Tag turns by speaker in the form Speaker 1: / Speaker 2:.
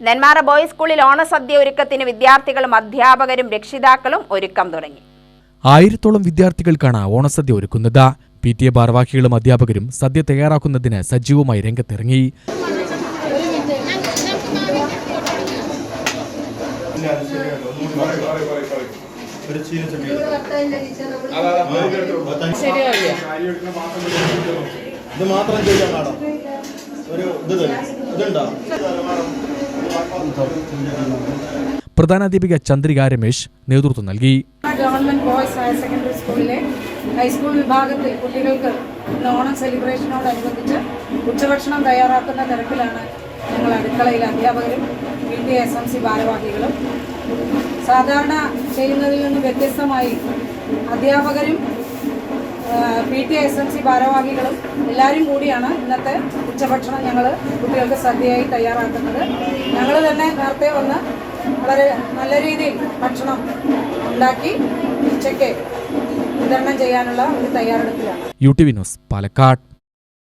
Speaker 1: Nenmara boys സ്കൂളിൽ ഓണസദ്യ ഒരുക്കത്തിന് വിദ്യാർത്ഥികളും അധ്യാപകരും രക്ഷിതാക്കളും ഒരുക്കം തുടങ്ങി.
Speaker 2: ആയിരത്തോളം വിദ്യാർത്ഥികൾക്കാണ് ഓണസദ്യ ഒരുക്കുന്നത്. പി. ടി. എ ഭാരവാഹികളും അധ്യാപകരും സദ്യ തയ്യാറാക്കുന്നതിന് സജീവമായി രംഗത്തിറങ്ങി.
Speaker 3: ഇത് മാത്രം ചെയ്യാം മാഡം. ഒരു ഇത് തന്നെ ഇതുണ്ടോ?
Speaker 2: പ്രധാനാധ്യാപിക ചന്ദ്രിക രമേശ് നേതൃത്വം നൽകി.
Speaker 4: ഗവൺമെന്റ് ബോയ്സ് ഹയർ സെക്കൻഡറി സ്കൂളിലെ ഹൈസ്കൂൾ വിഭാഗത്തിൽ കുട്ടികൾക്ക് ഓണം സെലിബ്രേഷനോടനുബന്ധിച്ച് ഉച്ചഭക്ഷണം തയ്യാറാക്കുന്ന തരത്തിലാണ് ഞങ്ങൾ അടുക്കളയിൽ അധ്യാപകരും പി എസ് എം സി ഭാരവാഹികളും. സാധാരണ ചെയ്യുന്നതിൽ നിന്ന് വ്യത്യസ്തമായി അധ്യാപകരും P T S M C ഭാരവാഹികളും എല്ലാവരും കൂടിയാണ് ഇന്നത്തെ ഉച്ചഭക്ഷണം ഞങ്ങൾ കുട്ടികൾക്ക് സദ്യയായി തയ്യാറാക്കുന്നത്. ഞങ്ങൾ തന്നെ നേരത്തെ വന്ന് വളരെ നല്ല രീതിയിൽ ഭക്ഷണം ഉണ്ടാക്കി ഉച്ചയ്ക്ക് വിതരണം ചെയ്യാനുള്ള ഒരു തയ്യാറെടുപ്പിലാണ്.
Speaker 2: U T news Palakkad.